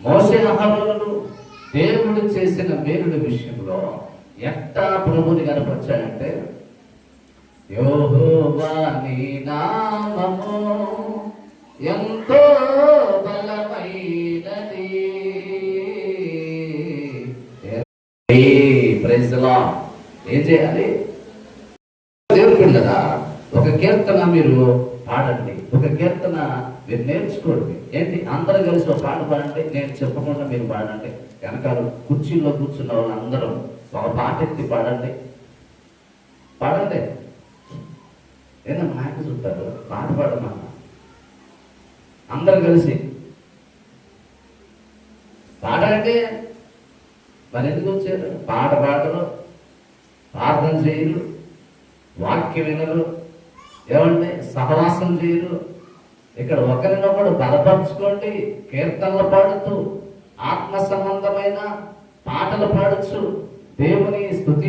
మోసే అహరోనులు దేవుడు చేసిన మేలుల విషయంలో ఎట్టా ప్రభుని కనపరిచాడంటే యెహోవా నామము ఎంతో బలమైనది. ప్రైజ్ ఏం చేయాలి? దేవుడు కదా ఒక కీర్తన మీరు పాడండి. ఒక కీర్తన మీరు నేర్చుకోండి. ఏంటి? అందరూ కలిసి ఒక పాట పాడండి. నేను చెప్పకుండా మీరు పాడండి. వెనకాల కుర్చీలో కూర్చున్న వాళ్ళందరం ఒక పాట ఎత్తి పాడండి. పాడండి. ఏదైనా నాకు చూస్తారు. పాట పాడమా అందరూ కలిసి. పాడండి. మరి ఎందుకు వచ్చారు? పాట పాటలు ప్రార్థన చేయరు. వాక్యం వినరు. ఏమంటే సహవాసం చేయరు. ఇక్కడ ఒకరినొకడు బలపరుచుకోండి కీర్తనలు పాడుతూ ఆత్మ సంబంధమైన పాటలు పాడచ్చు దేవుని స్థుతి